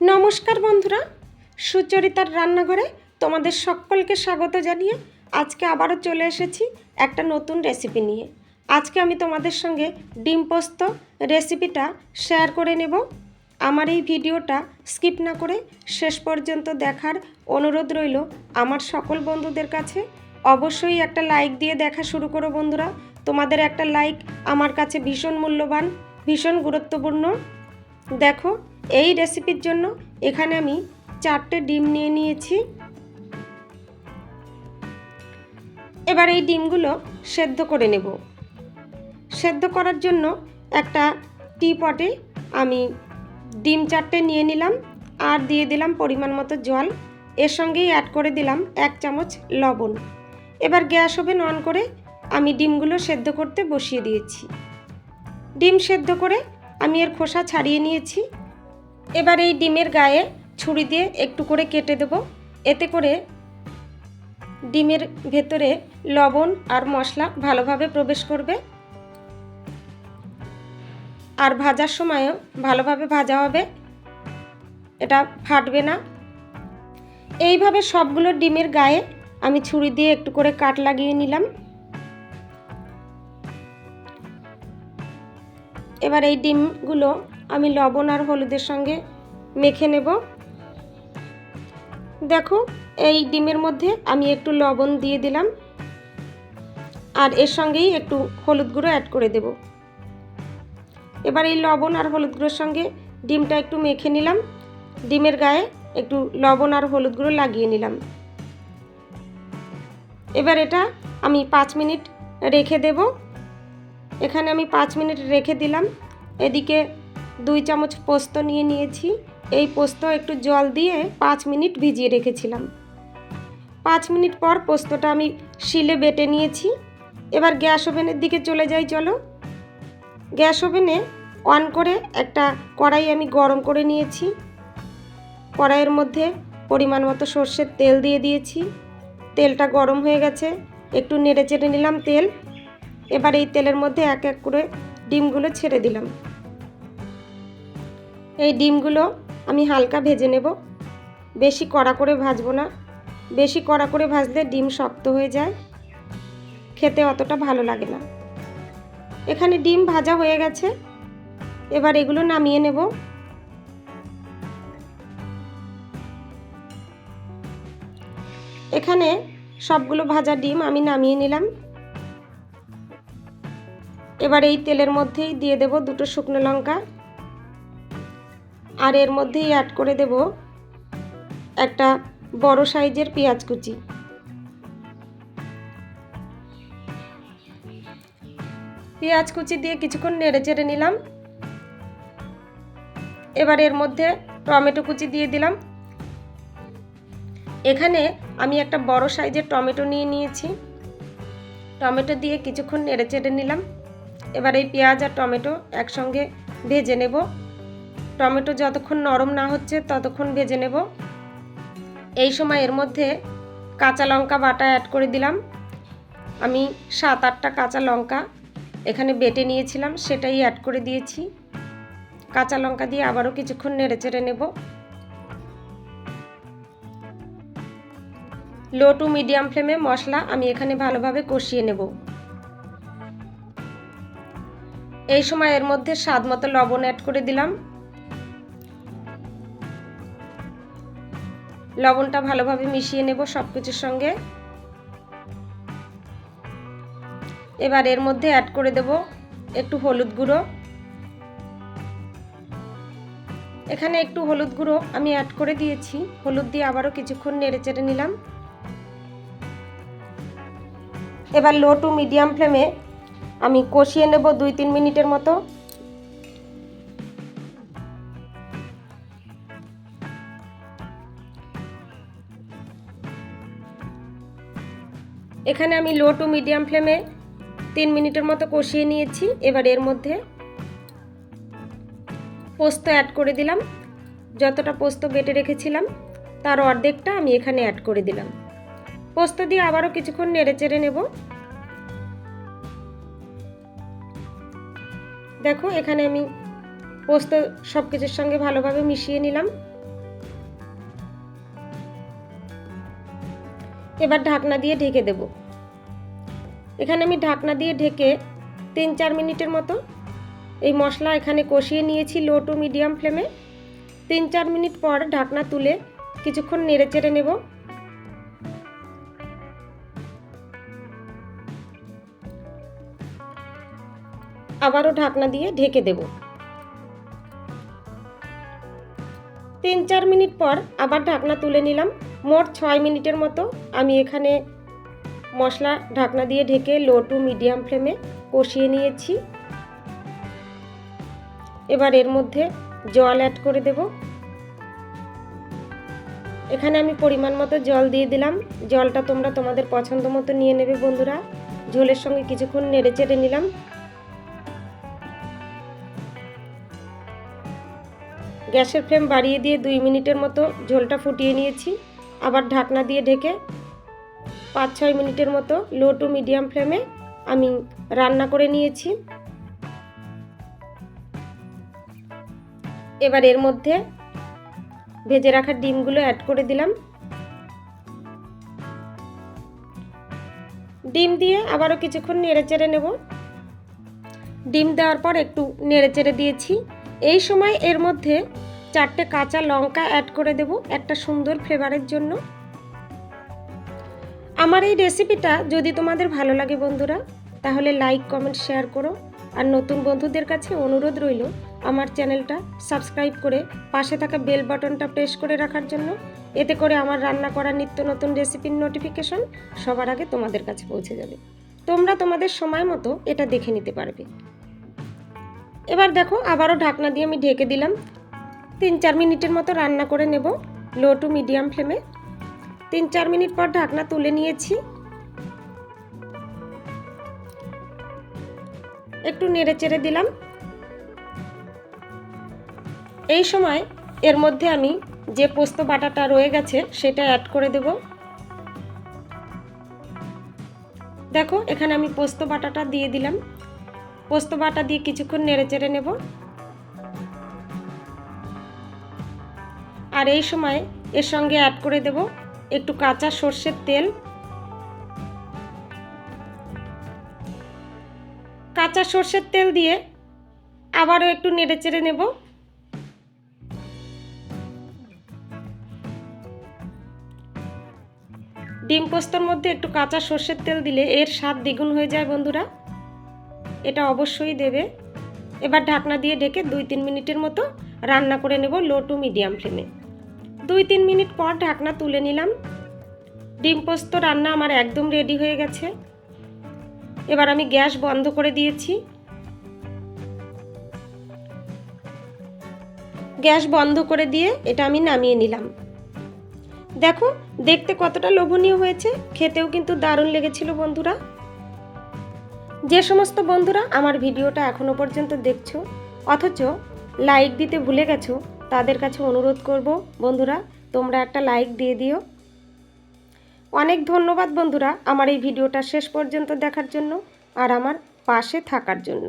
নমস্কার বন্ধুরা, সুচরিতার রান্নাঘরে তোমাদের সকলকে স্বাগত জানিয়ে আজকে আবারও চলে এসেছি একটা নতুন রেসিপি নিয়ে। আজকে আমি তোমাদের সঙ্গে ডিম পোস্ত রেসিপিটা শেয়ার করে নেব। আমার এই ভিডিওটা স্কিপ না করে শেষ পর্যন্ত দেখার অনুরোধ রইল আমার সকল বন্ধুদের কাছে। অবশ্যই একটা লাইক দিয়ে দেখা শুরু করো বন্ধুরা। তোমাদের একটা লাইক আমার কাছে ভীষণ মূল্যবান, ভীষণ গুরুত্বপূর্ণ। দেখো এই রেসিপির জন্য এখানে আমি চারটে ডিম নিয়ে নিয়েছি। এবার এই ডিমগুলো সেদ্ধ করে নেব। সেদ্ধ করার জন্য একটা টি পটে আমি ডিম চারটে নিয়ে নিলাম আর দিয়ে দিলাম পরিমাণ মতো জল। এর সঙ্গেই অ্যাড করে দিলাম এক চামচ লবণ। এবার গ্যাস ওভেন অন করে আমি ডিমগুলো সেদ্ধ করতে বসিয়ে দিয়েছি। ডিম সেদ্ধ করে আমি এর খোসা ছাড়িয়ে নিয়েছি। এবার এই ডিমের গায়ে ছুরি দিয়ে একটু করে কেটে দেব। এতে করে ডিমের ভেতরে লবণ আর মশলা ভালোভাবে প্রবেশ করবে। আর ভাজার সময়ও ভালোভাবে ভাজা হবে। এটা ফাটবে না। এইভাবে সবগুলো ডিমের গায়ে আমি ছুরি দিয়ে একটু করে কাট লাগিয়ে নিলাম। এবার এই ডিমগুলো আমি লবণ আর হলুদের সঙ্গে মেখে নেব। দেখো, এই ডিমের মধ্যে আমি একটু লবণ দিয়ে দিলাম। আর এর সঙ্গেই একটু হলুদ গুঁড়ো অ্যাড করে দেব। এবার এই লবণ আর হলুদ গুঁড়োর সঙ্গে ডিমটা একটু মেখে নিলাম। ডিমের গায়ে একটু লবণ আর হলুদ গুঁড়ো লাগিয়ে নিলাম। এবার এটা আমি পাঁচ মিনিট রেখে দেব। এখানে আমি পাঁচ মিনিট রেখে দিলাম। এদিকে দুই চামচ পোস্ত নিয়ে নিয়েছি। এই পোস্ত একটু জল দিয়ে পাঁচ মিনিট ভিজিয়ে রেখেছিলাম। পাঁচ মিনিট পর পোস্তটা আমি শিলে বেটে নিয়েছি। এবার গ্যাস ওভেনের দিকে চলে যাই, চলো। গ্যাস ওভেনে অন করে একটা কড়াই আমি গরম করে নিয়েছি। কড়াইয়ের মধ্যে পরিমাণ মতো সর্ষের তেল দিয়ে দিয়েছি। তেলটা গরম হয়ে গেছে, একটু নেড়ে চেড়ে নিলাম তেল। এবার এই তেলের মধ্যে এক এক করে ডিমগুলো ছেড়ে দিলাম। এই ডিমগুলো আমি হালকা ভেজে নেব। বেশি কড়া করে ভাজবো না। বেশি কড়া করে ভাজলে ডিম শক্ত হয়ে যায়। খেতে অতটা ভালো লাগে না। এখানে ডিম ভাজা হয়ে গেছে। এবার এগুলো নামিয়ে নেব। এখানে সবগুলো ভাজা ডিম আমি নামিয়ে নিলাম। এবার এই তেলের মধ্যেই দিয়ে দেব দুটো শুকনো লঙ্কা। আর এর মধ্যেই অ্যাড করে দেব একটা বড় সাইজের পেঁয়াজ কুচি। পেঁয়াজ কুচি দিয়ে কিছুক্ষণ নেড়ে চেড়ে নিলাম। এবার এর মধ্যে টমেটো কুচি দিয়ে দিলাম। এখানে আমি একটা বড় সাইজের টমেটো নিয়ে নিয়েছি। টমেটো দিয়ে কিছুক্ষণ নেড়ে চেড়ে নিলাম। এবার এই পেঁয়াজ আর টমেটো একসঙ্গে ভেজে নেব। টমেটো যতক্ষণ নরম না হচ্ছে ততক্ষণ ভেজে নেব। এই সময় এর মধ্যে কাঁচা লঙ্কা বাটা অ্যাড করে দিলাম। আমি সাত আটটা কাঁচা লঙ্কা এখানে বেটে নিয়েছিলাম, সেটাই অ্যাড করে দিয়েছি। কাঁচা লঙ্কা দিয়ে আবারও কিছুক্ষণ নেড়ে চেড়ে নেব। লো টু মিডিয়াম ফ্লেমে মশলা আমি এখানে ভালোভাবে কষিয়ে নেব। এই সময় এর মধ্যে স্বাদ মতো লবণ অ্যাড করে দিলাম। লবণটা ভালোভাবে মিশিয়ে নেব সব কিছুর সঙ্গে। এবার এর মধ্যে অ্যাড করে দেব একটু হলুদ গুঁড়ো। এখানে একটু হলুদ গুঁড়ো আমি অ্যাড করে দিয়েছি। হলুদ দিয়ে আবারও কিছুক্ষণ নেড়ে চেড়ে নিলাম। এবার লো টু মিডিয়াম ফ্লেমে আমি কষিয়ে নেব দুই তিন মিনিটের মতো। এখানে আমি লো টু মিডিয়াম ফ্লেমে তিন মিনিটের মতো কষিয়ে নিয়েছি। এবার এর মধ্যে পোস্ত অ্যাড করে দিলাম। যতটা পোস্ত বেটে রেখেছিলাম, তার অর্ধেকটা আমি এখানে অ্যাড করে দিলাম। পোস্ত দিয়ে আবারও কিছুক্ষণ নেড়ে চেড়ে নেব। দেখো, এখানে আমি পোস্ত সব কিছুর সঙ্গে ভালোভাবে মিশিয়ে নিলাম। এবার ঢাকনা দিয়ে ঢেকে দেবো। এখানে আমি ঢাকনা দিয়ে ঢেকে তিন চার মিনিটের মতো এই মশলা এখানে কষিয়ে নিয়েছি লো টু মিডিয়াম ফ্লেমে। তিন চার মিনিট পর ঢাকনা তুলে কিছুক্ষণ নেড়ে চেড়ে নেব। আবারও ঢাকনা দিয়ে ঢেকে দেব। তিন চার মিনিট পর আবার ঢাকনা তুলে নিলাম। মোট ছয় মিনিটের মতো আমি এখানে মশলা ঢাকনা দিয়ে ঢেকে লো টু মিডিয়াম ফ্লেমে কষিয়ে নিয়েছি। এবার এর মধ্যে জল অ্যাড করে দেব। এখানে আমি পরিমাণ মতো জল দিয়ে দিলাম। জলটা তোমরা তোমাদের পছন্দ মতো নিয়ে নেবে বন্ধুরা। ঝোলের সঙ্গে কিছুক্ষণ নেড়ে চেড়ে নিলাম। গ্যাসের ফ্লেম বাড়িয়ে দিয়ে দুই মিনিটের মতো ঝোলটা ফুটিয়ে নিয়েছি। আবার ঢাকনা দিয়ে ঢেকে পাঁচ ছয় মিনিটের মতো লো টু মিডিয়াম ফ্লেমে আমি রান্না করে নিয়েছি। এবার এর মধ্যে ভেজে রাখা ডিমগুলো অ্যাড করে দিলাম। ডিম দিয়ে আবারও কিছুক্ষণ নেড়ে চেড়ে নেব। ডিম দেওয়ার পর একটু নেড়ে চেড়ে দিয়েছি। এই সময় এর মধ্যে চারটে কাঁচা লঙ্কা অ্যাড করে দেব, একটা সুন্দর ফ্লেভারের জন্য। আমার এই রেসিপিটা যদি তোমাদের ভালো লাগে বন্ধুরা, তাহলে লাইক কমেন্ট শেয়ার করো। আর নতুন বন্ধুদের কাছে অনুরোধ রইল আমার চ্যানেলটা সাবস্ক্রাইব করে পাশে থাকা বেল বাটনটা প্রেস করে রাখার জন্য। এতে করে আমার রান্না করা নিত্য নতুন রেসিপির নোটিফিকেশন সবার আগে তোমাদের কাছে পৌঁছে যাবে। তোমরা তোমাদের সময় মতো এটা দেখে নিতে পারবে। এবার দেখো, আবারও ঢাকনা দিয়ে আমি ঢেকে দিলাম। তিন চার মিনিটের মতো রান্না করে নেব লো টু মিডিয়াম ফ্লেমে তিন চার মিনিট পর ঢাকনা তুলে নিয়েছি। একটু নেড়ে চেড়ে দিলাম। এই সময় এর মধ্যে আমি যে পোস্ত বাটাটা রয়ে গেছে সেটা অ্যাড করে দেব। দেখো, এখানে আমি পোস্ত বাটাটা দিয়ে দিলাম। পোস্ত বাটা দিয়ে কিছুক্ষণ নেড়ে চেড়ে নেব। আর এই সময় এর সঙ্গে অ্যাড করে দেব। একটু কাঁচা সর্ষের তেল। কাঁচা সর্ষের তেল দিয়ে আবারও একটু নেড়ে চেড়ে নেব। ডিম পোস্তর মধ্যে একটু কাঁচা সর্ষের তেল দিলে এর স্বাদ দ্বিগুণ হয়ে যায় বন্ধুরা। এটা অবশ্যই দেবে। এবার ঢাকনা দিয়ে ঢেকে দুই তিন মিনিটের মতো রান্না করে নেব লো টু মিডিয়াম ফ্লেমে। দুই তিন মিনিট পর ঢাকনা তুলে নিলাম। ডিম পোস্ত রান্না আমার একদম রেডি হয়ে গেছে। এবার আমি গ্যাস বন্ধ করে দিয়েছি। গ্যাস বন্ধ করে দিয়ে এটা আমি নামিয়ে নিলাম। দেখো, দেখতে কতটা লোভনীয় হয়েছে, খেতেও কিন্তু দারুণ লেগেছিল বন্ধুরা। যে সমস্ত বন্ধুরা আমার ভিডিওটা এখনও পর্যন্ত দেখছ, অথচ লাইক দিতে ভুলে গেছো তাদের কাছে অনুরোধ করব, বন্ধুরা, তোমরা একটা লাইক দিয়ে দিও। অনেক ধন্যবাদ, বন্ধুরা, আমার এই ভিডিওটা শেষ পর্যন্ত দেখার জন্য আর আমার পাশে থাকার জন্য।